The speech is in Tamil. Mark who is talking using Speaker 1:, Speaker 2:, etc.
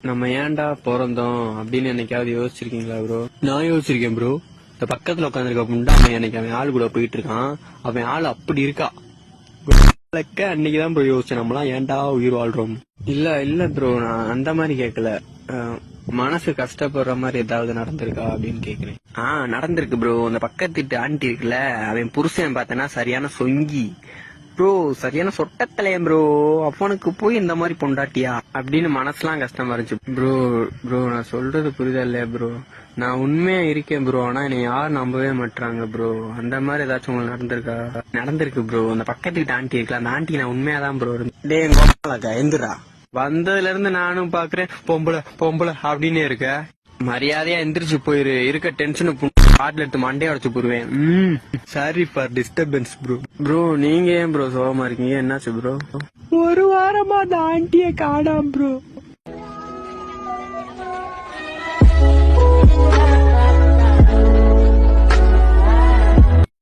Speaker 1: நம்ம ஏன்டா பிறந்தோம் அப்படின்னு என்னைக்காவது யோசிச்சிருக்கீங்களா ப்ரோ நான் யோசிச்சிருக்கேன் ப்ரோ இந்த பக்கத்துல உட்காந்துருக்க முண்டா அவன் எனக்கு அவன் ஆள் கூட போயிட்டு இருக்கான்? அவன் ஆள் அப்படி இருக்கா? அன்னைக்குதான் ப்ரோ யோசிச்சேன். நம்மளாம் ஏன்டா உயிர் வாழ்றோம்? இல்ல இல்ல ப்ரோ நான் அந்த மாதிரி கேட்கல. மனசு கஷ்டப்படுற மாதிரி ஏதாவது நடந்திருக்கா அப்படின்னு கேக்குறேன் ஆஹ் நடந்திருக்கு ப்ரோ அந்த பக்கத்து வீட்டு ஆண்டி இருக்குல்ல அவன் புருஷன் பார்த்தனா சரியான சொங்கி. ப்ரோ சரியான சொட்டத்தலையன் ப்ரோ அவனுக்கு போய் இந்த மாதிரி பொண்டாட்டியா? அப்படின்னு மனசுலாம் கஷ்டமா இருந்துச்சு. ப்ரோ ப்ரோ நான் சொல்றது புரியுதா இல்லையா ப்ரோ நான் உண்மையா இருக்கேன் ப்ரோ ஆனா என்னை யாரும் நம்பவே மாட்டாங்க ப்ரோ அந்த மாதிரி ஏதாச்சும் உங்களுக்கு நடந்திருக்கா? நடந்திருக்கு ப்ரோ அந்த பக்கத்து வீட்டு ஆண்டி இருக்குல்ல அந்த ஆண்டி நான் உண்மையா தான் ப்ரோ இருந்தேன் டேய் கோபாலக்கா எந்திரா. வந்ததுல இருந்து நானும் பாக்குறேன் பொம்பளை பொம்பளை அப்படின்னு இருக்க. மரியாதையா எந்திரிச்சு போயிரு. இருக்க டென்ஷனு பாட்டில் எடுத்து மண்டையை உடச்சு போடுவேன். ம் sorry for disturbance bro bro நீங்க ஏன் ப்ரோ சோகமா இருக்கீங்க? என்னாச்சு ப்ரோ ஒரு வாரமா அந்த ஆண்டிய காணாம் ப்ரோ